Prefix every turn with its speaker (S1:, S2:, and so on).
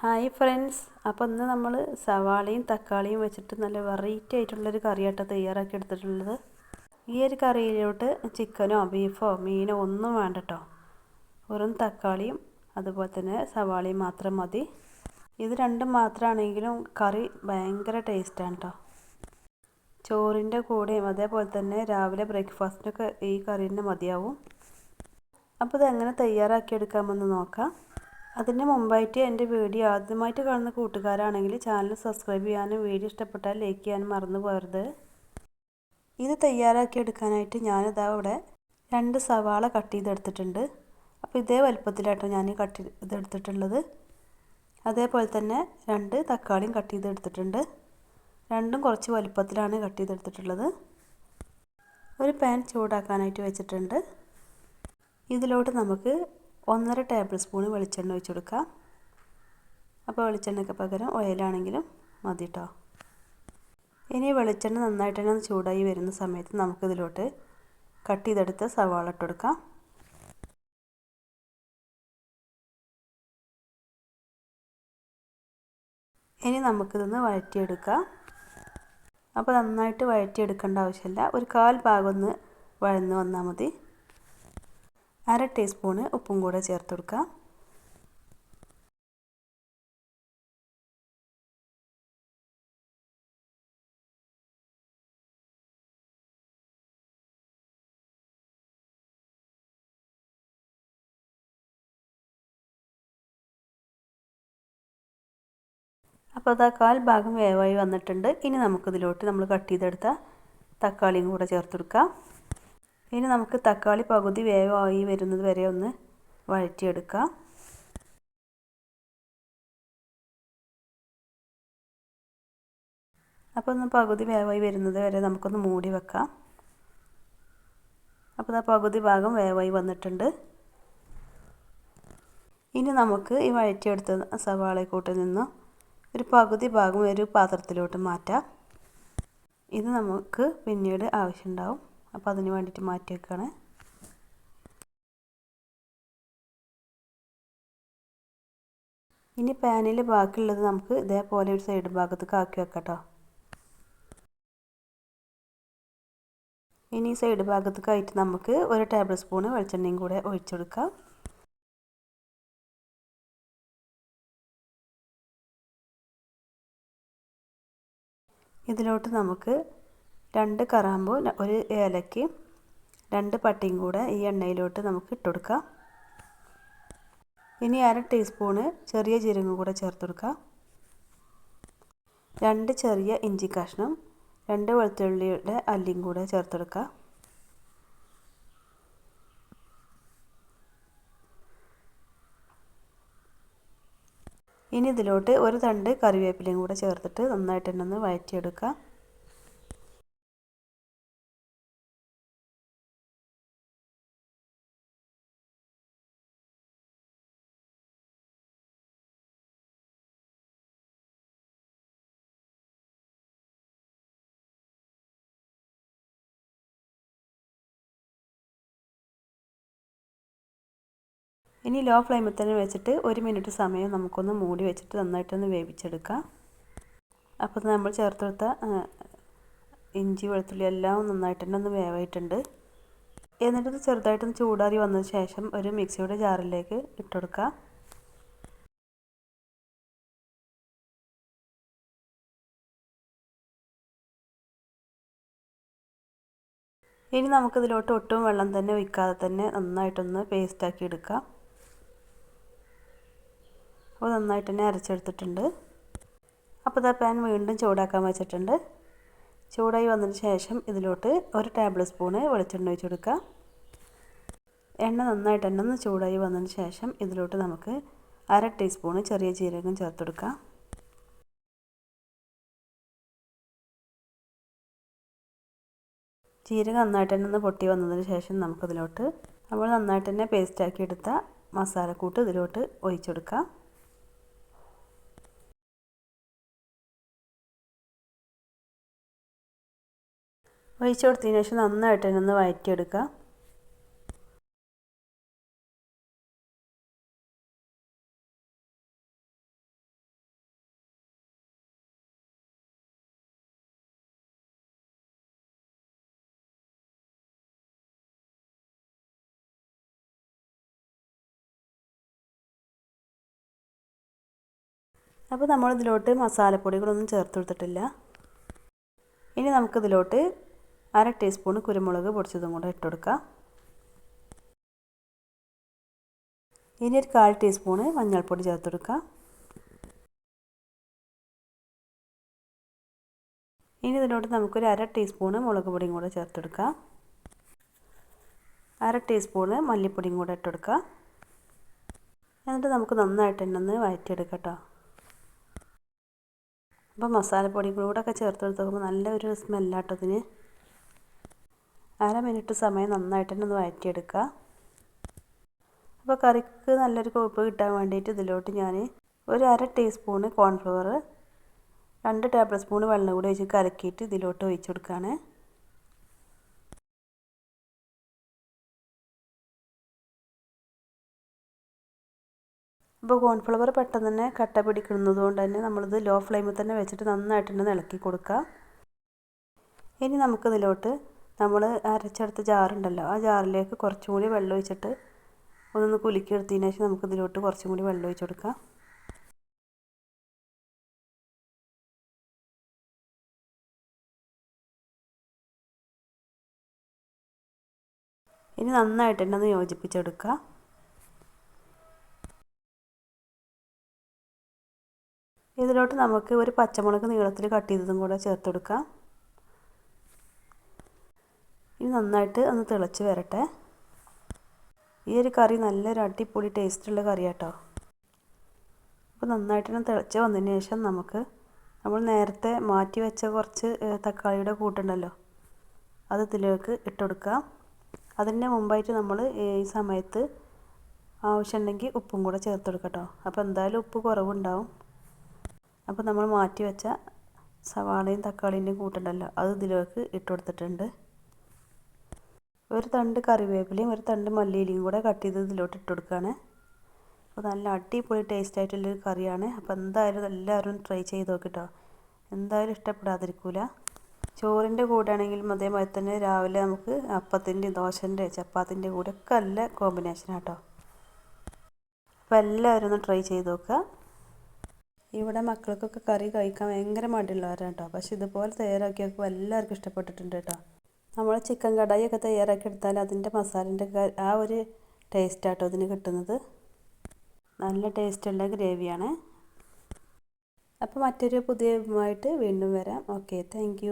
S1: Hi friends. അപ്പോൾ ഇന്ന് നമ്മൾ സവാളയും തക്കാളിയും വെച്ചിട്ട് നല്ല വെറൈറ്റി ആയിട്ടുള്ളൊരു കറിയാട്ടോ തയ്യാറാക്കി എടുത്തിട്ടുള്ളത്. ഈ ഒരു കറിയിലോട്ട് ചിക്കനോ ബീഫോ മീനോ ഒന്നും വേണ്ട കേട്ടോ വെറും തക്കാളിയും അതുപോലെ തന്നെ സവാളയും മാത്രം മതി. ഇത് രണ്ടും മാത്രമാണെങ്കിലും കറി ഭയങ്കര ടേസ്റ്റാണ് കേട്ടോ ചോറിന്റെ കൂടെയും അതേപോലെ തന്നെ രാവിലെ ബ്രേക്ക്ഫാസ്റ്റിനൊക്കെ ഈ കറി തന്നെ മതിയാവും. അപ്പോൾ ഇതെങ്ങനെ തയ്യാറാക്കി എടുക്കാമെന്ന് നോക്കാം. അതിന് മുമ്പായിട്ട് എന്റെ വീഡിയോ ആദ്യമായിട്ട് കാണുന്ന കൂട്ടുകാരാണെങ്കിൽ ചാനൽ സബ്സ്ക്രൈബ് ചെയ്യാനും വീഡിയോ ഇഷ്ടപ്പെട്ടാൽ ലൈക്ക് ചെയ്യാനും മറന്നു പോകരുത്. ഇത് തയ്യാറാക്കി എടുക്കാനായിട്ട് ഞാനിതാ ഇവിടെ രണ്ട് സവാള കട്ട് ചെയ്തെടുത്തിട്ടുണ്ട്. അപ്പോൾ ഇതേ വലുപ്പത്തിലാട്ടോ ഞാൻ കട്ട് ചെയ്തെടുത്തിട്ടുള്ളത്. അതേപോലെ തന്നെ രണ്ട് തക്കാളിയും കട്ട് ചെയ്തെടുത്തിട്ടുണ്ട്. രണ്ടും കുറച്ച് വലുപ്പത്തിലാണ് കട്ട് ചെയ്തെടുത്തിട്ടുള്ളത്. ഒരു പാൻ ചൂടാക്കാനായിട്ട് വെച്ചിട്ടുണ്ട്. ഇതിലോട്ട് നമുക്ക് ഒന്നര ടേബിൾ സ്പൂൺ വെളിച്ചെണ്ണ ഒഴിച്ചു കൊടുക്കുക. അപ്പോൾ വെളിച്ചെണ്ണയ്ക്ക് പകരം ഓയിലാണെങ്കിലും മതി കേട്ടോ ഇനി വെളിച്ചെണ്ണ നന്നായിട്ട് തന്നെ ചൂടായി വരുന്ന സമയത്ത് നമുക്കിതിലോട്ട് കട്ട് ചെയ്തെടുത്ത് സവാള ഇട്ട് കൊടുക്കാം. ഇനി നമുക്കിതൊന്ന് വഴറ്റിയെടുക്കാം അപ്പോൾ നന്നായിട്ട് വഴറ്റിയെടുക്കേണ്ട ആവശ്യമില്ല. ഒരു കാൽ ഭാഗം ഒന്ന് വഴന്ന് വന്നാൽ മതി. അര ടീസ്പൂണ് ഉപ്പും കൂടെ ചേർത്ത് കൊടുക്കുക. അപ്പോൾ അതാ കാൽ ഭാഗം വേവായി വന്നിട്ടുണ്ട്. ഇനി നമുക്കിതിലോട്ട് നമ്മൾ കട്ട് ചെയ്തെടുത്ത തക്കാളിയും കൂടെ ചേർത്ത് കൊടുക്കാം. ഇനി നമുക്ക് തക്കാളി പകുതി വേവായി വരുന്നത് വരെ ഒന്ന് വഴറ്റിയെടുക്കാം. അപ്പോൾ ഒന്ന് പകുതി വേവായി വരുന്നത് വരെ നമുക്കൊന്ന് മൂടി വെക്കാം. അപ്പോൾ ആ പകുതി ഭാഗം വേവായി വന്നിട്ടുണ്ട്. ഇനി നമുക്ക് ഈ വഴറ്റിയെടുത്ത സവാളക്കൂട്ടിൽ നിന്ന് ഒരു പകുതി ഭാഗം ഒരു പാത്രത്തിലോട്ട് മാറ്റാം. ഇത് നമുക്ക് പിന്നീട് ആവശ്യമുണ്ടാവും. അപ്പോൾ അതിന് വേണ്ടിയിട്ട് മാറ്റി വെക്കുകയാണ് ഇനി പാനിൽ ബാക്കിയുള്ളത് നമുക്ക് ഇതേപോലെ ഒരു സൈഡ് ഭാഗത്തേക്ക് ആക്കി വെക്കാം കേട്ടോ. ഇനി സൈഡ് ഭാഗത്തേക്കായിട്ട് നമുക്ക് ഒരു ടേബിൾ സ്പൂണ് വെളിച്ചെണ്ണയും കൂടെ ഒഴിച്ചെടുക്കാം ഇതിലോട്ട് നമുക്ക് രണ്ട് കറാമ്പൂ ഒരു ഏലയ്ക്ക് രണ്ട് പട്ടിയും കൂടെ ഈ എണ്ണയിലോട്ട് നമുക്ക് ഇട്ടുകൊടുക്കാം ഇനി അര ടീസ്പൂണ് ചെറിയ ജീരകം കൂടെ ചേർത്ത് കൊടുക്കാം. രണ്ട് ചെറിയ ഇഞ്ചി കഷ്ണം രണ്ട് വെളുത്തുള്ളിയുടെ അല്ലിയും കൂടെ ചേർത്ത് കൊടുക്കുക ഇനി ഇതിലോട്ട് ഒരു തണ്ട് കറിവേപ്പിലയും കൂടെ ചേർത്തിട്ട് നന്നായിട്ട് തന്നെ ഒന്ന് വഴറ്റിയെടുക്കുക ഇനി ലോ ഫ്ലെയിമിൽ തന്നെ വെച്ചിട്ട് ഒരു മിനിറ്റ് സമയം നമുക്കൊന്ന് മൂടി വെച്ചിട്ട് നന്നായിട്ടൊന്ന് വേവിച്ചെടുക്കാം. അപ്പോൾ നമ്മൾ ചേർത്തെടുത്ത ഇഞ്ചി വെളുത്തുള്ളി എല്ലാം നന്നായിട്ട് തന്നെ ഒന്ന് വേവായിട്ടുണ്ട്. എന്നിട്ടത് ചെറുതായിട്ടൊന്ന് ചൂടാറി വന്നതിന് ശേഷം ഒരു മിക്സിയുടെ ജാറിലേക്ക് ഇട്ടുകൊടുക്കുക ഇനി നമുക്കിതിലോട്ട് ഒട്ടും വെള്ളം തന്നെ ഒഴിക്കാതെ തന്നെ നന്നായിട്ടൊന്ന് പേസ്റ്റാക്കി എടുക്കാം. അപ്പോൾ നന്നായിട്ട് തന്നെ അരച്ചെടുത്തിട്ടുണ്ട്. അപ്പോൾ ഇതാ പാൻ വീണ്ടും ചൂടാക്കാൻ വെച്ചിട്ടുണ്ട്. ചൂടായി വന്നതിന് ശേഷം ഇതിലോട്ട് ഒരു ടേബിൾ സ്പൂണ് വെളിച്ചെണ്ണ ഒഴിച്ച് കൊടുക്കുക. എണ്ണ നന്നായിട്ട് തന്നെ ഒന്ന് ചൂടായി വന്നതിന് ശേഷം ഇതിലോട്ട് നമുക്ക് അര ടീസ്പൂണ് ചെറിയ ജീരകം ചേർത്ത് കൊടുക്കാം. ജീരകം നന്നായിട്ട് തന്നെ ഒന്ന് പൊട്ടി വന്നതിന് ശേഷം നമുക്കിതിലോട്ട് നമ്മൾ നന്നായിട്ട് തന്നെ പേസ്റ്റാക്കി എടുത്ത മസാലക്കൂട്ട് ഇതിലോട്ട് ഒഴിച്ചെടുക്കാം ഒഴിച്ചു കൊടുത്തതിന് ശേഷം നന്നായിട്ട് തന്നെ ഒന്ന് വഴറ്റിയെടുക്കുക അപ്പോൾ നമ്മളിതിലോട്ട് മസാലപ്പൊടികളൊന്നും ചേർത്ത് കൊടുത്തിട്ടില്ല. ഇനി നമുക്കിതിലോട്ട് അര ടീസ്പൂൺ കുരുമുളക് പൊടിച്ചതും കൂടെ ഇട്ടെടുക്കുക. ഇനി ഒരു കാൽ ടീസ്പൂണ് മഞ്ഞൾപ്പൊടി ചേർത്ത് കൊടുക്കുക ഇനി ഇതിലോട്ട് നമുക്കൊരു അര ടീസ്പൂണ് മുളക് പൊടിയും കൂടെ ചേർത്തെടുക്കുക. അര ടീസ്പൂണ് മല്ലിപ്പൊടിയും കൂടെ ഇട്ടെടുക്കുക. എന്നിട്ട് നമുക്ക് നന്നായിട്ട് തന്നെ ഒന്ന് വഴറ്റിയെടുക്കാം കേട്ടോ അപ്പോൾ മസാലപ്പൊടികളൂടെയൊക്കെ ചേർത്ത് കൊടുത്ത് നോക്കുമ്പോൾ നല്ലൊരു സ്മെല്ലാട്ടോ ഇതിന്. അര മിനിറ്റ് സമയം നന്നായിട്ട് തന്നെ ഒന്ന് വഴറ്റിയെടുക്കുക. അപ്പോൾ കറിക്ക് നല്ലൊരു കൊഴുപ്പ് കിട്ടാൻ വേണ്ടിയിട്ട് ഇതിലോട്ട് ഞാൻ ഒരു അര ടീസ്പൂണ് കോൺഫ്ലവർ രണ്ട് ടേബിൾ സ്പൂൺ വെള്ളം കൂടി ഒഴിച്ച് കലക്കിയിട്ട് ഇതിലോട്ട് ഒഴിച്ച് കൊടുക്കുകയാണ്. അപ്പോൾ കോൺഫ്ലവർ പെട്ടെന്ന് തന്നെ കട്ട പിടിക്കുന്നത് കൊണ്ട് തന്നെ നമ്മളിത് ലോ ഫ്ലെയിമിൽ തന്നെ വെച്ചിട്ട് നന്നായിട്ട് തന്നെ ഇളക്കി കൊടുക്കുക. ഇനി നമുക്കിതിലോട്ട് നമ്മൾ അരച്ചെടുത്ത ജാറുണ്ടല്ലോ ആ ജാറിലേക്ക് കുറച്ചും കൂടി വെള്ളം ഒഴിച്ചിട്ട് ഒന്നൊന്ന് കുലുക്കി എടുത്തതിന് നമുക്ക് ഇതിലോട്ട് കുറച്ചും കൂടി വെള്ളം ഒഴിച്ചു കൊടുക്കാം. ഇനി നന്നായിട്ട് തന്നെ ഒന്ന് യോജിപ്പിച്ചെടുക്കുക ഇതിലോട്ട് നമുക്ക് ഒരു പച്ചമുളക് നീളത്തിൽ കട്ട് ചെയ്തതും കൂടെ ചേർത്ത് കൊടുക്കാം. ഇനി നന്നായിട്ട് ഒന്ന് തിളച്ച് വരട്ടെ. ഈ ഒരു കറി നല്ലൊരു അടിപൊളി ടേസ്റ്റുള്ള കറിയാട്ടോ. അപ്പോൾ നന്നായിട്ട് തന്നെ തിളച്ച് വന്നതിന് ശേഷം നമുക്ക് നമ്മൾ നേരത്തെ മാറ്റി വെച്ച കുറച്ച് തക്കാളിയുടെ കൂട്ടുണ്ടല്ലോ. അത് ഇതിലേക്ക് ഇട്ടുകൊടുക്കാം അതിന്റെ മുമ്പായിട്ട് നമ്മൾ ഈ സമയത്ത് ആവശ്യമുണ്ടെങ്കിൽ ഉപ്പും കൂടെ ചേർത്ത് കൊടുക്കട്ടോ അപ്പോൾ എന്തായാലും ഉപ്പ് കുറവുണ്ടാവും. അപ്പോൾ നമ്മൾ മാറ്റി വെച്ച സവാളയും തക്കാളീന്റെയും കൂട്ടുണ്ടല്ലോ അത് ഇതിലേക്ക് ഇട്ട് കൊടുത്തിട്ടുണ്ട്. ഒരു തണ്ട് കറിവേപ്പിലയും ഒരു തണ്ട് മല്ലിയിലയും കൂടെ കട്ട് ചെയ്ത് ഇതിലോട്ട് ഇട്ട് കൊടുക്കുകയാണ്. അപ്പോൾ നല്ല അടിപൊളി ടേസ്റ്റ് ആയിട്ടുള്ളൊരു കറിയാണ്. അപ്പോൾ എന്തായാലും എല്ലാവരും ട്രൈ ചെയ്ത് നോക്കിട്ടോ എന്തായാലും ഇഷ്ടപ്പെടാതിരിക്കില്ല ചോറിന്റെ കൂടെ ആണെങ്കിലും അതേമാതിരി തന്നെ രാവിലെ നമുക്ക് അപ്പത്തിന്റെ ദോശന്റെ ചപ്പാത്തിന്റെ കൂടെ ഒക്കെ നല്ല കോമ്പിനേഷനാണ് കേട്ടോ അപ്പോൾ എല്ലാവരും ഒന്ന് ട്രൈ ചെയ്ത് നോക്കുക ഇവിടെ മക്കൾക്കൊക്കെ കറി കഴിക്കാൻ ഭയങ്കര മടിയുള്ളവരാണ് കേട്ടോ പക്ഷെ ഇതുപോലെ തയ്യാറാക്കിയപ്പോൾ എല്ലാവർക്കും ഇഷ്ടപ്പെട്ടിട്ടുണ്ട് കേട്ടോ നമ്മൾ ചിക്കൻ കടായി ഒക്കെ തയ്യാറാക്കി എടുത്താൽ അതിന്റെ മസാലേന്റെ ആ ഒരു ടേസ്റ്റാട്ടോ ഇതിന് കിട്ടുന്നത്. നല്ല ടേസ്റ്റുള്ള ഗ്രേവിയാണ്. അപ്പോൾ മറ്റൊരു പുതിയ വീണ്ടും വരാം. Okay thank